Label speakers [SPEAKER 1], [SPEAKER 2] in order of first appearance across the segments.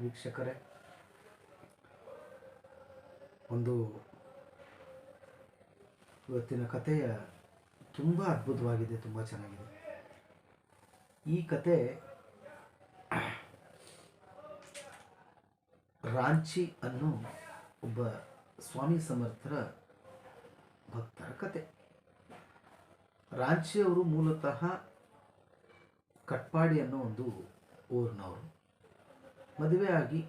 [SPEAKER 1] ವೀಕ್ಷಕರೇ, ಒಂದು ಇವತ್ತಿನ ಕಥೆಯ ತುಂಬ ಅದ್ಭುತವಾಗಿದೆ, ತುಂಬ ಚೆನ್ನಾಗಿದೆ. ಈ ಕತೆ ರಾಂಚಿ ಅನ್ನೋ ಒಬ್ಬ ಸ್ವಾಮಿ ಸಮರ್ಥರ ಭಕ್ತರ ಕತೆ ರಾಂಚಿ ಅವರು ಮೂಲತಃ ಕಟ್ಪಾಡಿ ಅನ್ನೋ ಒಂದು ಊರಿನವರು. ಮದುವೆ ಆಗಿ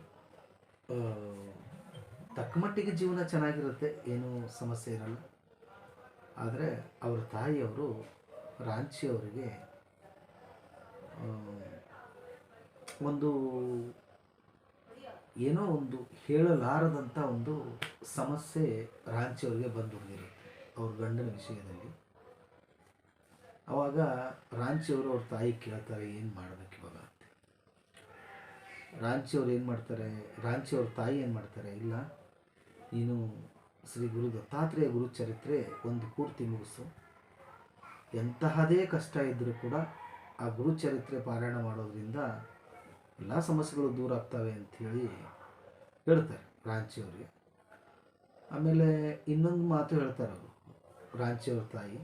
[SPEAKER 1] ತಕ್ಕಮಟ್ಟಿಗೆ ಜೀವನ ಚೆನ್ನಾಗಿರುತ್ತೆ, ಏನೂ ಸಮಸ್ಯೆ ಇರಲ್ಲ. ಆದರೆ ಅವರ ತಾಯಿಯವರು ರಾಂಚಿಯವರಿಗೆ ಒಂದು ಏನೋ ಒಂದು ಹೇಳಲಾರದಂಥ ಒಂದು ಸಮಸ್ಯೆ ರಾಂಚಿಯವರಿಗೆ ಬಂದು ಅವ್ರ ಗಂಡನ ವಿಷಯದಲ್ಲಿ. ಅವಾಗ ರಾಂಚಿಯವರು ಅವ್ರ ತಾಯಿ ಕೇಳ್ತಾರೆ, ಏನು ಮಾಡ್ಬೇಕು ಇವಾಗ? ರಾಂಚಿಯವ್ರು ಏನು ಮಾಡ್ತಾರೆ? ರಾಂಚಿಯವ್ರ ತಾಯಿ ಏನು ಮಾಡ್ತಾರೆ? ಇಲ್ಲ, ನೀನು ಶ್ರೀ ಗುರು ದತ್ತಾತ್ರೇಯ ಗುರು ಚರಿತ್ರೆ ಒಂದು ಪೂರ್ತಿ ಮುಗಿಸು. ಎಂತಹದೇ ಕಷ್ಟ ಇದ್ದರೂ ಕೂಡ ಆ ಗುರು ಚರಿತ್ರೆ ಪಾರಾಯಣ ಮಾಡೋದ್ರಿಂದ ಎಲ್ಲ ಸಮಸ್ಯೆಗಳು ದೂರ ಆಗ್ತವೆ ಅಂಥೇಳಿ ಹೇಳ್ತಾರೆ ರಾಂಚಿಯವ್ರಿಗೆ. ಆಮೇಲೆ ಇನ್ನೊಂದು ಮಾತು ಹೇಳ್ತಾರೆ ಅವರು, ರಾಂಚಿಯವ್ರ ತಾಯಿ.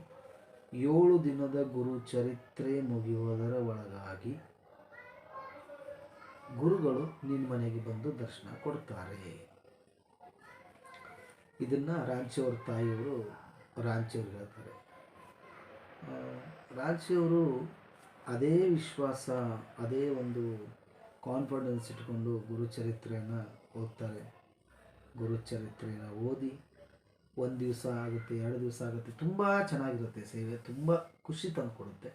[SPEAKER 1] ಏಳು ದಿನದ ಗುರು ಚರಿತ್ರೆ ಮುಗಿಯುವುದರ ಒಳಗಾಗಿ ಗುರುಗಳು ನಿನ್ನ ಮನೆಗೆ ಬಂದು ದರ್ಶನ ಕೊಡ್ತಾರೆ. ಇದನ್ನ ರಾಂಚಿಯವ್ರ ತಾಯಿಯವರು, ರಾಂಚಿಯವ್ರು ಹೇಳ್ತಾರೆ. ರಾಂಚಿಯವರು ಅದೇ ವಿಶ್ವಾಸ, ಅದೇ ಒಂದು ಕಾನ್ಫಿಡೆನ್ಸ್ ಇಟ್ಕೊಂಡು ಗುರುಚರಿತ್ರೆಯನ್ನು ಓದ್ತಾರೆ. ಗುರುಚರಿತ್ರೆಯನ್ನು ಓದಿ ಒಂದು ದಿವಸ ಆಗುತ್ತೆ, ಎರಡು ದಿವಸ ಆಗುತ್ತೆ, ತುಂಬ ಚೆನ್ನಾಗಿರುತ್ತೆ ಸೇವೆ, ತುಂಬ ಖುಷಿ ತಂದು ಕೊಡುತ್ತೆ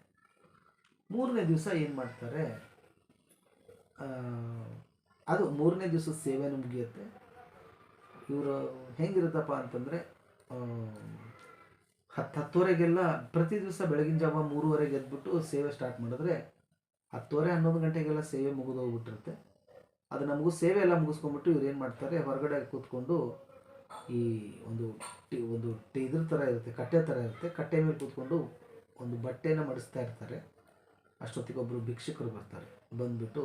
[SPEAKER 1] ಮೂರನೇ ದಿವಸ ಏನು ಮಾಡ್ತಾರೆ ಅದು ಮೂರನೇ ದಿವಸ ಸೇವೆನೂ ಮುಗಿಯುತ್ತೆ ಇವರು ಹೆಂಗಿರುತ್ತಪ್ಪ ಅಂತಂದರೆ ಹತ್ತು ಹತ್ತುವರೆಗೆಲ್ಲ ಪ್ರತಿ ದಿವಸ ಬೆಳಗಿನ ಜಾವ ಮೂರುವರೆಗೆ ಎದ್ಬಿಟ್ಟು ಸೇವೆ ಸ್ಟಾರ್ಟ್ ಮಾಡಿದ್ರೆ ಹತ್ತುವರೆ ಹನ್ನೊಂದು ಗಂಟೆಗೆಲ್ಲ ಸೇವೆ ಮುಗಿದು ಹೋಗ್ಬಿಟ್ಟಿರುತ್ತೆ. ಅದು ನಮಗೂ ಸೇವೆ ಎಲ್ಲ ಮುಗಿಸ್ಕೊಂಡ್ಬಿಟ್ಟು ಇವ್ರು ಏನು ಮಾಡ್ತಾರೆ, ಹೊರಗಡೆ ಕೂತ್ಕೊಂಡು ಈ ಒಂದು ಟಿ ಒಂದು ಟಿ ಇದ್ರ ಥರ ಇರುತ್ತೆ, ಕಟ್ಟೆ ಥರ ಇರುತ್ತೆ. ಕಟ್ಟೆ ಮೇಲೆ ಕೂತ್ಕೊಂಡು ಒಂದು ಬಟ್ಟೆನ ಮಡಿಸ್ತಾ ಇರ್ತಾರೆ. ಅಷ್ಟೊತ್ತಿಗೆ ಒಬ್ಬರು ಭಿಕ್ಷುಕರು ಬರ್ತಾರೆ. ಬಂದ್ಬಿಟ್ಟು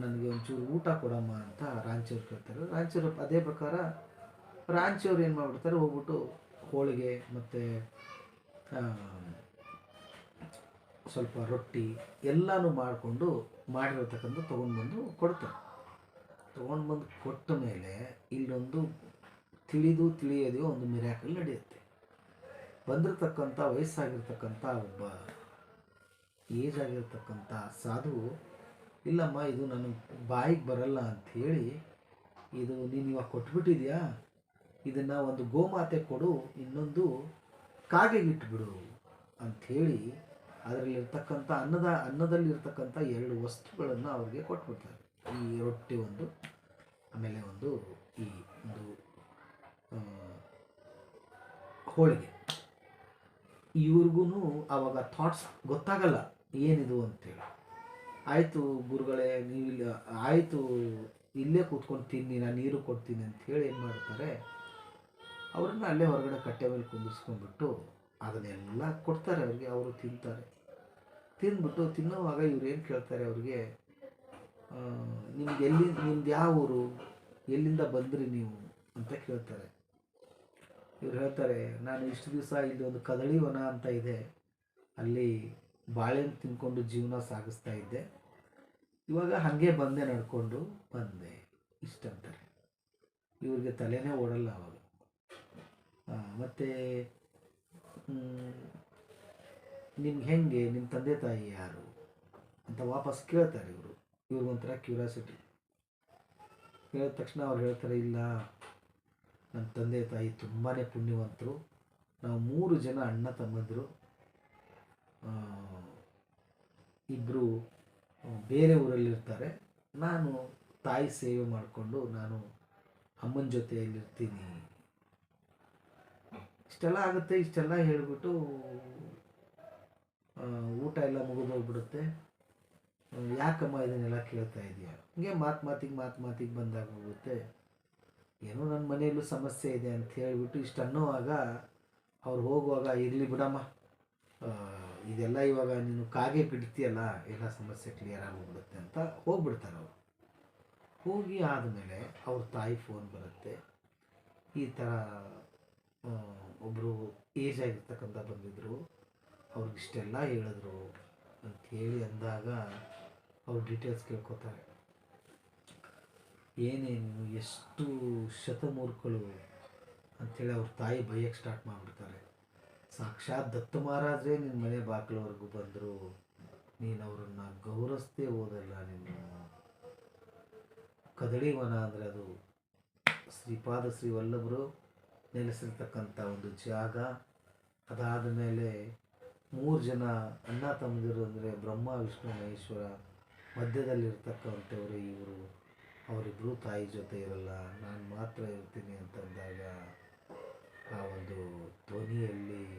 [SPEAKER 1] ನನಗೆ ಒಂಚೂರು ಊಟ ಕೊಡಮ್ಮ ಅಂತ ರಾಂಚಿಯವ್ರು ಕೇಳ್ತಾರೆ. ರಾಂಚಿಯವ್ರು ಅದೇ ಪ್ರಕಾರ ರಾಂಚಿಯವ್ರು ಏನು ಮಾಡ್ಬಿಡ್ತಾರೆ, ಹೋಗ್ಬಿಟ್ಟು ಹೋಳಿಗೆ ಮತ್ತು ಸ್ವಲ್ಪ ರೊಟ್ಟಿ ಎಲ್ಲನೂ ಮಾಡಿಕೊಂಡು ಮಾಡಿರತಕ್ಕಂಥ ತೊಗೊಂಡ್ಬಂದು ಕೊಡ್ತಾರೆ. ತೊಗೊಂಡು ಬಂದು ಕೊಟ್ಟ ಮೇಲೆ ಇಲ್ಲೊಂದು ತಿಳಿದು ತಿಳಿಯೋದೋ ಒಂದು ಮಿರಾಕಲ್ ನಡೆಯುತ್ತೆ. ಬಂದಿರತಕ್ಕಂಥ ವಯಸ್ಸಾಗಿರ್ತಕ್ಕಂಥ ಒಬ್ಬ, ಏಜ್ ಆಗಿರ್ತಕ್ಕಂಥ ಸಾಧು ಇಲ್ಲಮ್ಮ, ಇದು ನನ್ನ ಬಾಯಿಗೆ ಬರಲ್ಲ ಅಂಥೇಳಿ ಇದು ನೀನು ಇವಾಗ ಕೊಟ್ಬಿಟ್ಟಿದ್ಯಾ? ಇದನ್ನು ಒಂದು ಗೋಮಾತೆ ಕೊಡು, ಇನ್ನೊಂದು ಕಾಗೆಗಿಟ್ಬಿಡು ಅಂಥೇಳಿ ಅದರಲ್ಲಿರ್ತಕ್ಕಂಥ ಅನ್ನದ, ಅನ್ನದಲ್ಲಿರ್ತಕ್ಕಂಥ ಎರಡು ವಸ್ತುಗಳನ್ನು ಅವ್ರಿಗೆ ಕೊಟ್ಬಿಡ್ತಾರೆ ಈ ರೊಟ್ಟಿ ಒಂದು, ಆಮೇಲೆ ಒಂದು ಈ ಒಂದು ಹೋಳಿಗೆ. ಇವ್ರಿಗೂ ಆವಾಗ ಥಾಟ್ಸ್ ಗೊತ್ತಾಗಲ್ಲ ಏನಿದು ಅಂತೇಳಿ. ಆಯಿತು ಗುರುಗಳೇ ನೀವು ಇಲ್ಲಿ ಆಯಿತು, ಇಲ್ಲೇ ಕೂತ್ಕೊಂಡು ತಿನ್ನಿ, ನಾನು ನೀರು ಕೊಡ್ತೀನಿ ಅಂತ ಹೇಳಿ ಏನು ಮಾಡ್ತಾರೆ, ಅವ್ರನ್ನ ಅಲ್ಲೇ ಹೊರಗಡೆ ಕಟ್ಟೆ ಮೇಲೆ ಕುಂದಿಸ್ಕೊಂಡ್ಬಿಟ್ಟು ಅದನ್ನೆಲ್ಲ ಕೊಡ್ತಾರೆ ಅವ್ರಿಗೆ, ಅವರು ತಿಂತಾರೆ. ತಿಂದ್ಬಿಟ್ಟು ತಿನ್ನೋವಾಗ ಇವ್ರು ಏನು ಕೇಳ್ತಾರೆ ಅವ್ರಿಗೆ ನಿಮ್ಗೆ ಎಲ್ಲಿ, ನಿಮ್ದು ಯಾವ ಊರು, ಎಲ್ಲಿಂದ ಬಂದ್ರಿ ನೀವು ಅಂತ ಕೇಳ್ತಾರೆ. ಇವ್ರು ಹೇಳ್ತಾರೆ, ನಾನು ಇಷ್ಟು ದಿವಸ ಇಲ್ಲಿ ಒಂದು ಕದಳಿ ವನ ಅಂತ ಇದೆ, ಅಲ್ಲಿ ಬಾಳೆಹಣ್ಣು ತಿನ್ಕೊಂಡು ಜೀವನ ಸಾಗಿಸ್ತಾ ಇದ್ದೆ. ಇವಾಗ ಹಾಗೆ ಬಂದೆ ನಡ್ಕೊಂಡು, ಬಂದೆ. ಇಷ್ಟಂತಾರೆ ಇವ್ರಿಗೆ ತಲೆನೇ ಓಡಲ್ಲ ಅವಾಗ. ಮತ್ತೆ ನಿಮ್ಗೆ ಹೆಂಗೆ? ನಿಮ್ಮ ತಂದೆ ತಾಯಿ ಯಾರು? ಅಂತ ವಾಪಸ್ ಕೇಳ್ತಾರೆ ಇವರು. ಇವ್ರಿಗೊಂಥರ ಕ್ಯೂರಿಯಾಸಿಟಿ ಕೇಳಿದ ತಕ್ಷಣ ಅವ್ರು ಹೇಳ್ತಾರೆ, ಇಲ್ಲ ನನ್ನ ತಂದೆ ತಾಯಿ ತುಂಬಾ ಪುಣ್ಯವಂತರು. ನಾವು ಮೂರು ಜನ ಅಣ್ಣ ತಮ್ಮಂದರು. ಇಬ್ಬರು ಬೇರೆ ಊರಲ್ಲಿರ್ತಾರೆ. ನಾನು ತಾಯಿ ಸೇವೆ ಮಾಡಿಕೊಂಡು ನಾನು ಅಮ್ಮನ ಜೊತೆಯಲ್ಲಿರ್ತೀನಿ. ಇಷ್ಟೆಲ್ಲ ಆಗುತ್ತೆ. ಇಷ್ಟೆಲ್ಲ ಹೇಳಿಬಿಟ್ಟು ಊಟ ಎಲ್ಲ ಮುಗಿದು ಹೋಗ್ಬಿಡುತ್ತೆ. ಯಾಕಮ್ಮ ಇದನ್ನೆಲ್ಲ ಕೇಳ್ತಾ ಇದೆಯಾ? ಹಿಂಗೆ ಮಾತು ಮಾತಿಗೆ ಮಾತು ಮಾತಿಗೆ ಬಂದಾಗ ಹೋಗುತ್ತೆ. ಏನೋ ನನ್ನ ಮನೆಯಲ್ಲೂ ಸಮಸ್ಯೆ ಇದೆ ಅಂತ ಹೇಳಿಬಿಟ್ಟು ಇಷ್ಟು ಅನ್ನೋವಾಗ ಅವ್ರು ಹೋಗುವಾಗ ಇರಲಿ ಬಿಡಮ್ಮ. ಇದೆಲ್ಲ ಇವಾಗ ನೀನು ಕಾಗೆ ಬಿಡ್ತೀಯಲ್ಲ ಎಲ್ಲ ಸಮಸ್ಯೆ ಕ್ಲಿಯರ್ ಆಗೋಗ್ಬಿಡುತ್ತೆ ಅಂತ ಹೋಗ್ಬಿಡ್ತಾರೆ ಅವರು. ಹೋಗಿ ಆದಮೇಲೆ ಅವ್ರ ತಾಯಿ ಫೋನ್ ಬರುತ್ತೆ. ಈ ಥರ ಒಬ್ಬರು ಏಜ್ ಆಗಿರ್ತಕ್ಕಂಥ ಬಂದಿದ್ದರು ಅವ್ರಿಗಿಷ್ಟೆಲ್ಲ ಹೇಳಿದ್ರು ಅಂತ ಹೇಳಿ ಅಂದಾಗ ಅವ್ರ ಡೀಟೇಲ್ಸ್ ಕೇಳ್ಕೊತಾರೆ. ಏನೇನು ಎಷ್ಟು ಶತಮೂರ್ಖಗಳು ಅಂಥೇಳಿ ಅವ್ರ ತಾಯಿ ಬೈಯಕ್ಕೆ ಸ್ಟಾರ್ಟ್ ಮಾಡಿಬಿಡ್ತಾರೆ. ಸಾಕ್ಷಾತ್ ದತ್ತ ಮಹಾರಾಜರೇ ನಿನ್ನ ಮನೆ ಬಾಗಿಲವರೆಗೂ ಬಂದರು. ನೀನು ಅವರನ್ನು ಗೌರವಿಸ್ತೇ ಹೋದಲ್ಲ ನಿನ್ನ ಕದಳಿ ವನ ಅಂದರೆ ಅದು ಶ್ರೀಪಾದ ಶ್ರೀ ವಲ್ಲಭರು ನೆಲೆಸಿರ್ತಕ್ಕಂಥ ಒಂದು ಜಾಗ. ಅದಾದ ಮೇಲೆ ಮೂರು ಜನ ಅಣ್ಣ ತಮ್ಮದಿರು ಅಂದರೆ ಬ್ರಹ್ಮ, ವಿಷ್ಣು, ಮಹೇಶ್ವರ ಮಧ್ಯದಲ್ಲಿರ್ತಕ್ಕಂಥವ್ರು ಇವರು. ಅವರಿಬ್ಬರು ತಾಯಿ ಜೊತೆ ಇರಲ್ಲ, ನಾನು ಮಾತ್ರ ಇರ್ತೀನಿ ಅಂತಂದಾಗ ಆ ಒಂದು ಧ್ವನಿಯಲ್ಲಿ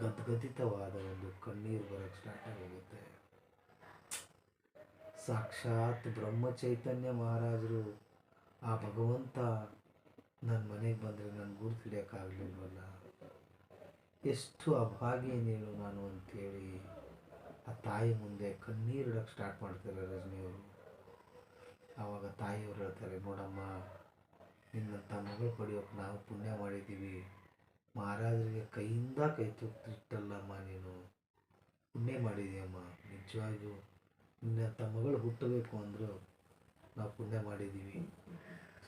[SPEAKER 1] ಗದ್ಗದಿತವಾದ ಒಂದು ಕಣ್ಣೀರು ಬರೋಕ್ಕೆ ಸ್ಟಾರ್ಟ್ ಆಗೋಗುತ್ತೆ. ಸಾಕ್ಷಾತ್ ಬ್ರಹ್ಮ ಚೈತನ್ಯ ಮಹಾರಾಜರು ಆ ಭಗವಂತ ನನ್ನ ಮನೆಗೆ ಬಂದರೆ ನನ್ನ ಗುರುತು ಎಷ್ಟು ಅಭಾಗಿ ನೀನು ನಾನು ಅಂತೇಳಿ ಆ ತಾಯಿ ಮುಂದೆ ಕಣ್ಣೀರಿಡಕ್ಕೆ ಸ್ಟಾರ್ಟ್ ಮಾಡ್ತಾರೆ ರಜನಿಯವರು. ಆವಾಗ ತಾಯಿಯವರು ಹೇಳ್ತಾರೆ, ನೋಡಮ್ಮ ನಿನ್ನಂಥ ಮಗಳು ಪಡೆಯೋಕೆ ನಾವು ಪುಣ್ಯ ಮಾಡಿದ್ದೀವಿ. ಮಹಾರಾಜರಿಗೆ ಕೈಯಿಂದ ಕೈ ತೊಟ್ಟಿಟ್ಟಲ್ಲಮ್ಮ ನೀನು. ಪುಣ್ಯ ಮಾಡಿದೆಯಮ್ಮ. ನಿಜವಾಗಿಯೂ ನಿನ್ನಂಥ ಮಗಳು ಹುಟ್ಟಬೇಕು ಅಂದರು ನಾವು ಪುಣ್ಯ ಮಾಡಿದ್ದೀವಿ.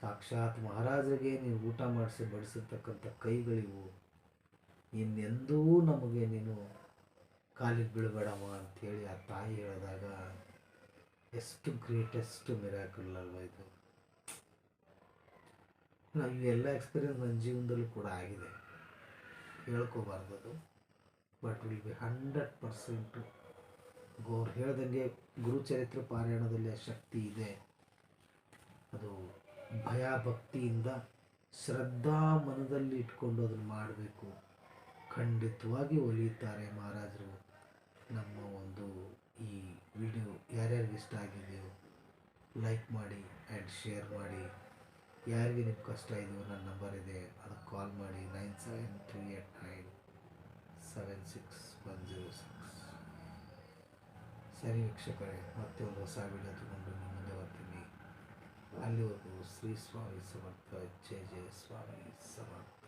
[SPEAKER 1] ಸಾಕ್ಷಾತ್ ಮಹಾರಾಜರಿಗೆ ನೀನು ಊಟ ಮಾಡಿಸಿ ಬಡಿಸಿರ್ತಕ್ಕಂಥ ಕೈಗಳಿವು. ಇನ್ನೆಂದೂ ನಮಗೆ ನೀನು ಕಾಲಿಗೆ ಬೀಳಬೇಡಮ್ಮ ಅಂತೇಳಿ ಆ ತಾಯಿ ಹೇಳಿದಾಗ, ಎಷ್ಟು ಗ್ರೇಟೆಸ್ಟ್ ಮಿರಾಕಲ್ ಅಲ್ವಾ ಇದು. ನಾವು ಇವೆಲ್ಲ ಎಕ್ಸ್ಪೀರಿಯನ್ಸ್ ನನ್ನ ಜೀವನದಲ್ಲೂ ಕೂಡ ಆಗಿದೆ. ಹೇಳ್ಕೋಬಾರ್ದು but will be hundred percent guar ಹೇಳ್ದಂಗೆ ಗುರುಚರಿತ್ರೆ ಪಾರಾಯಣದಲ್ಲಿ ಆ ಶಕ್ತಿ ಇದೆ. ಅದು ಭಯ ಭಕ್ತಿಯಿಂದ ಶ್ರದ್ಧಾ ಮನದಲ್ಲಿ ಇಟ್ಕೊಂಡು ಅದನ್ನು ಮಾಡಬೇಕು. ಖಂಡಿತವಾಗಿ ಒಲಿಯುತ್ತಾರೆ ಮಹಾರಾಜರು. ನಮ್ಮ ಒಂದು ಈ ವಿಡಿಯೋ ಯಾರ್ಯಾರಿಗೆ ಇಷ್ಟ ಆಗಿದೆಯೋ ಲೈಕ್ ಮಾಡಿ ಆ್ಯಂಡ್ ಶೇರ್ ಮಾಡಿ. ಯಾರಿಗೆ ನಿಮ್ಮ ಕಷ್ಟ ಇದೆಯೋ ನನ್ನ ನಂಬರ್ ಇದೆ. ಅದಕ್ಕೆ ಕಾಲ್ ಮಾಡಿ. Nine seven three eight nine seven six one zero six ಸರಿ ವೀಕ್ಷಕರೇ, ಮತ್ತೆ ಒಂದು ಹೊಸ ವಿಡಿಯೋ ತಗೊಂಡು ನಿಮ್ಮ ಮುಂದೆ ಬರ್ತೀನಿ. ಅಲ್ಲಿವರೆಗೂ ಶ್ರೀ ಸ್ವಾಮಿ ಸಮರ್ಥ. ಜಯ ಜಯ ಸ್ವಾಮಿ ಸಮರ್ಥ.